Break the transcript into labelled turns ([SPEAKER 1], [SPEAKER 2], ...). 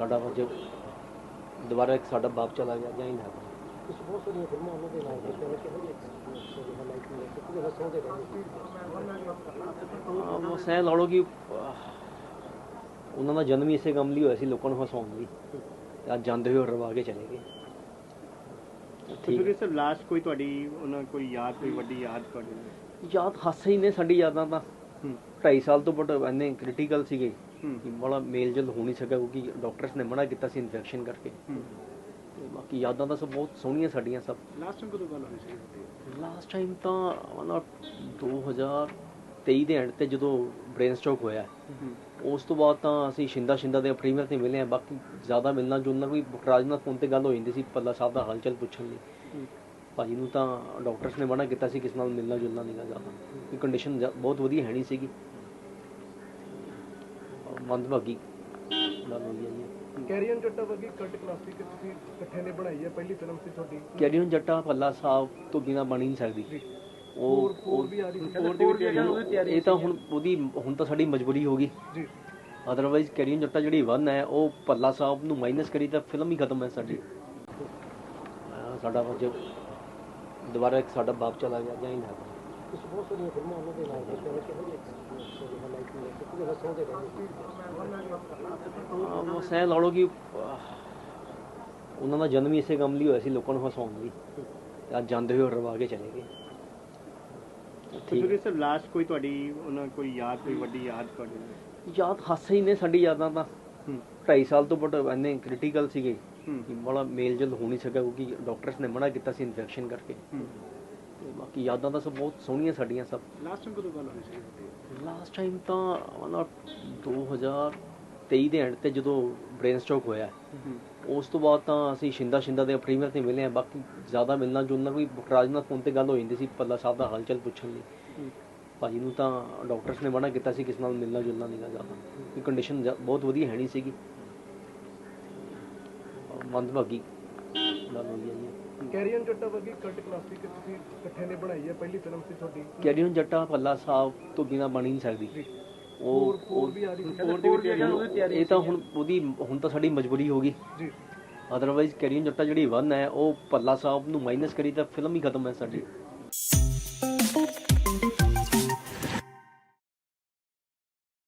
[SPEAKER 1] ਸਾਡਾ ਅੱਜ ਦੁਬਾਰਾ ਇੱਕ ਸਾਡਾ ਬਾਪ ਚਲਾ ਗਿਆ ਜਾਂ ਹੀ ਨਾ
[SPEAKER 2] ਕੁਝ ਬਹੁਤ ਸਾਰੀਆਂ ਫਿਲਮਾਂ ਉਹਨਾਂ ਦੇ ਨਾਲ ਕਿਹੋ ਜਿਹੀ
[SPEAKER 1] ਹਾਂ, ਲਾ ਲਓ ਕਿ ਉਹਨਾਂ ਦਾ ਜਨਮ ਹੀ ਇਸੇ ਕੰਮ ਲਈ ਹੋਇਆ ਸੀ ਲੋਕਾਂ ਨੂੰ ਹਸਾਉਣ ਲਈ। ਤੇ ਅੱਜ ਜਾਂਦੇ ਹੋਏ ਰਵਾ ਕੇ ਚਲੇ ਗਏ।
[SPEAKER 3] ਕਿਉਂਕਿ ਸਰ ਲਾਸਟ ਕੋਈ ਤੁਹਾਡੀ ਉਹਨਾਂ ਕੋਈ ਯਾਦ ਕੋਈ ਵੱਡੀ ਯਾਦ ਤੁਹਾਡੀ
[SPEAKER 1] ਯਾਦ ਹਾਸੇ ਹੀ ਨੇ ਸਾਡੀ ਯਾਦਾਂ ਤਾਂ।
[SPEAKER 3] ਹੂੰ।
[SPEAKER 1] 2.5 ਸਾਲ ਤੋਂ ਬਟ ਇੰਨੇ ਕ੍ਰਿਟੀਕਲ ਸੀਗੇ।
[SPEAKER 3] ਹੂੰ
[SPEAKER 1] ਬੜਾ ਮੇਲ ਜਲ ਹੋ ਨਹੀਂ ਸਕਿਆ ਕਿਉਂਕਿ ਡਾਕਟਰਸ ਨੇ ਮਨਾ ਕੀਤਾ ਸੀ ਇਨਫੈਕਸ਼ਨ ਕਰਕੇ। ਬਾਕੀ ਯਾਦਾਂ ਤਾਂ ਸਭ ਬਹੁਤ ਸੋਹਣੀਆਂ ਸਾਡੀਆਂ ਸਭ।
[SPEAKER 3] ਲਾਸਟ ਟਾਈਮ ਕਦੋਂ ਗੱਲ ਹੋਈ ਸੀ?
[SPEAKER 1] ਲਾਸਟ ਟਾਈਮ ਤਾਂ ਮਤਲਬ 2023 ਦੇ ਐਂਡ ਤੇ ਜਦੋਂ ਬ੍ਰੇਨ ਸਟ੍ਰੋਕ ਹੋਇਆ। ਉਸ ਤੋਂ ਬਾਅਦ ਤਾਂ ਅਸੀਂ ਸ਼ਿੰਦਾ ਸ਼ਿੰਦਾ ਦੇ ਪ੍ਰੀਮੀਅਰ ਤੇ ਮਿਲੇ ਆ ਬਾਕੀ ਜ਼ਿਆਦਾ ਮਿਲਣਾ ਜੁਲਣਾ ਕੋਈ ਬਖਰਾਜ ਨਾਲ ਫੋਨ ਤੇ ਗੱਲ ਹੋ ਜਾਂਦੀ ਸੀ ਪੱਲਾ ਸਾਹਿਬ ਦਾ ਹਾਲ ਚਾਲ ਪੁੱਛਣ ਲਈ। ਭਾਜੀ ਨੂੰ ਤਾਂ ਡਾਕਟਰਸ ਨੇ ਮਨਾ ਕੀਤਾ ਸੀ ਕਿਸ ਨਾਲ ਮਿਲਣਾ ਜੁਲਣਾ ਨਹੀਂਗਾ ਜ਼ਿਆਦਾ। ਕੰਡੀਸ਼ਨ ਬਹੁਤ ਵਧੀਆ ਹੈ ਨਹੀਂ ਸੀਗੀ। ਮੰਦਭਾਗੀ ਗੱਲ ਹੋਈ ਹੈ ਜੀ।
[SPEAKER 2] ਕੈਰੀਅਨ ਜੱਟਾ ਵਰਗੀ ਕਲਟ ਕਲਾਸਿਕ ਤੁਸੀਂ ਇਕੱਠੇ ਨੇ ਬਣਾਈ ਹੈ ਪਹਿਲੀ ਫਿਲਮ ਸੀ ਤੁਹਾਡੀ।
[SPEAKER 1] ਕੈਰੀਅਨ ਜੱਟਾ ਪੱਲਾ ਸਾਹਿਬ ਤੋਂ ਬਿਨਾ ਬਣ ਹੀ ਨਹੀਂ ਸਕਦੀ। ਉਹ
[SPEAKER 2] ਹੋਰ ਵੀ ਆ ਰਹੀ ਸੀ।
[SPEAKER 3] ਹੋਰ ਦੀ ਵੀ ਤਿਆਰੀ
[SPEAKER 1] ਇਹ ਤਾਂ ਹੁਣ ਉਹਦੀ ਹੁਣ ਤਾਂ ਸਾਡੀ ਮਜਬੂਰੀ ਹੋ ਗਈ।
[SPEAKER 2] ਜੀ।
[SPEAKER 1] ਅਦਰਵਾਈਜ਼ ਕੈਰੀਅਨ ਜੱਟਾ ਜਿਹੜੀ ਵਨ ਹੈ ਉਹ ਪੱਲਾ ਸਾਹਿਬ ਨੂੰ ਮਾਈਨਸ ਕਰੀ ਤਾਂ ਫਿਲਮ ਹੀ ਖਤਮ ਹੈ ਸਾਡੀ। ਸਾਡਾ ਅੱਜ ਦੁਬਾਰਾ ਇੱਕ ਸਾਡਾ ਬਾਪ ਚਲਾ ਗਿਆ ਜਾਂ ਹੀ ਨਾ
[SPEAKER 2] ਬਹੁਤ ਸਾਰੀਆਂ ਫਿਲਮਾਂ ਉਹਨਾਂ ਦੇ ਨਾਲ ਦੇਖੀਆਂ ਨੇ ਕਿਹੋ ਜਿਹੀ ਐਕਸਪੀਰੀਅੰਸ ਦੇ
[SPEAKER 1] ਐਂ ਲਾ ਲਓ ਕਿ ਉਹਨਾਂ ਦਾ ਜਨਮ ਹੀ ਇਸੇ ਕੰਮ ਲਈ ਹੋਇਆ ਸੀ ਲੋਕਾਂ ਨੂੰ ਹਸਾਉਣ ਲਈ। ਤੇ ਅੱਜ ਜਾਂਦੇ ਹੋਏ ਰਵਾ ਕੇ ਚਲੇ ਗਏ। ਠੀਕ
[SPEAKER 3] ਸਰ ਲਾਸਟ ਕੋਈ ਤੁਹਾਡੀ ਉਹਨਾਂ ਕੋਈ ਯਾਦ ਕੋਈ ਵੱਡੀ ਯਾਦ ਤੁਹਾਡੀ
[SPEAKER 1] ਯਾਦ ਹਾਸੇ ਹੀ ਨੇ ਸਾਡੀ ਯਾਦਾਂ ਤਾਂ।
[SPEAKER 3] ਹੂੰ।
[SPEAKER 1] 2.5 ਸਾਲ ਤੋਂ ਬਟ ਇੰਨੇ ਕ੍ਰਿਟੀਕਲ ਸੀਗੇ ਕਿ ਬੜਾ ਮੇਲ ਜਲ ਹੋ ਨਹੀਂ ਸਕਿਆ ਕਿਉਂਕਿ ਡਾਕਟਰਸ ਨੇ ਮਨਾ ਕੀਤਾ ਸੀ ਇਨਫੈਕਸ਼ਨ ਕਰਕੇ। ਤੇ ਬਾਕੀ ਯਾਦਾਂ ਤਾਂ ਸਭ ਬਹੁਤ ਸੋਹਣੀਆਂ ਸਾਡੀਆਂ ਸਭ।
[SPEAKER 3] ਲਾਸਟ ਟਾਈਮ ਕਦੋਂ ਗੱਲ ਹੋਈ ਸੀ?
[SPEAKER 1] ਲਾਸਟ ਟਾਈਮ ਤਾਂ ਮਤਲਬ 2023 ਦੇ ਐਂਡ ਤੇ ਜਦੋਂ ਬ੍ਰੇਨ ਸਟ੍ਰੋਕ ਹੋਇਆ। ਉਸ ਤੋਂ ਬਾਅਦ ਤਾਂ ਅਸੀਂ ਸ਼ਿੰਦਾ ਸ਼ਿੰਦਾ ਦੇ ਪ੍ਰੀਮੀਅਰ ਤੇ ਮਿਲੇ ਆ ਬਾਕੀ ਜ਼ਿਆਦਾ ਮਿਲਣਾ ਜੁਲਣਾ ਕੋਈ ਬਖਰਾਜ ਨਾਲ ਫੋਨ ਤੇ ਗੱਲ ਹੋ ਜਾਂਦੀ ਸੀ ਪੱਲਾ ਸਾਹਿਬ ਦਾ ਹਾਲ ਚਾਲ ਪੁੱਛਣ ਲਈ। ਭਾਜੀ ਨੂੰ ਤਾਂ ਡਾਕਟਰਸ ਨੇ ਮਨਾ ਕੀਤਾ ਸੀ ਕਿਸ ਨਾਲ ਮਿਲਣਾ ਜੁਲਣਾ ਨਹੀਂਗਾ ਜ਼ਿਆਦਾ। ਕਿ ਕੰਡੀਸ਼ਨ ਬਹੁਤ ਵਧੀਆ ਹੈ ਨਹੀਂ ਸੀਗੀ। ਮੰਦਭਾਗੀ। ਗੱਲ ਹੋਈ ਹੈ ਜੀ।
[SPEAKER 2] ਕੈਰੀਅਨ ਜੱਟਾ ਵਰਗੀ ਕਲਟ ਕਲਾਸਿਕ ਤੁਸੀਂ ਇਕੱਠੇ ਨੇ ਬਣਾਈ ਹੈ ਪਹਿਲੀ ਫਿਲਮ ਸੀ ਤੁਹਾਡੀ।
[SPEAKER 1] ਕੈਰੀਅਨ ਜੱਟਾ ਪੱਲਾ ਸਾਹਿਬ ਤੋਂ ਬਿਨਾ ਬਣ ਹੀ ਨਹੀਂ ਸਕਦੀ।
[SPEAKER 2] ਹੋਰ
[SPEAKER 1] ਉਹ
[SPEAKER 2] ਹੋਰ ਵੀ ਆ ਰਹੀ
[SPEAKER 3] ਤਿਆਰੀ
[SPEAKER 1] ਇਹ ਤਾਂ ਹੁਣ ਉਹਦੀ ਹੁਣ ਤਾਂ ਸਾਡੀ ਮਜਬੂਰੀ ਹੋ ਗਈ।
[SPEAKER 2] ਜੀ।
[SPEAKER 1] ਅਦਰਵਾਈਜ਼ ਕੈਰੀਅਨ ਜੱਟਾ ਜਿਹੜੀ ਵਨ ਹੈ ਉਹ ਪੱਲਾ ਸਾਹਿਬ ਨੂੰ ਮਾਈਨਸ ਕਰੀ ਤਾਂ ਫਿਲਮ ਹੀ ਖਤਮ ਹੈ ਸਾਡੀ।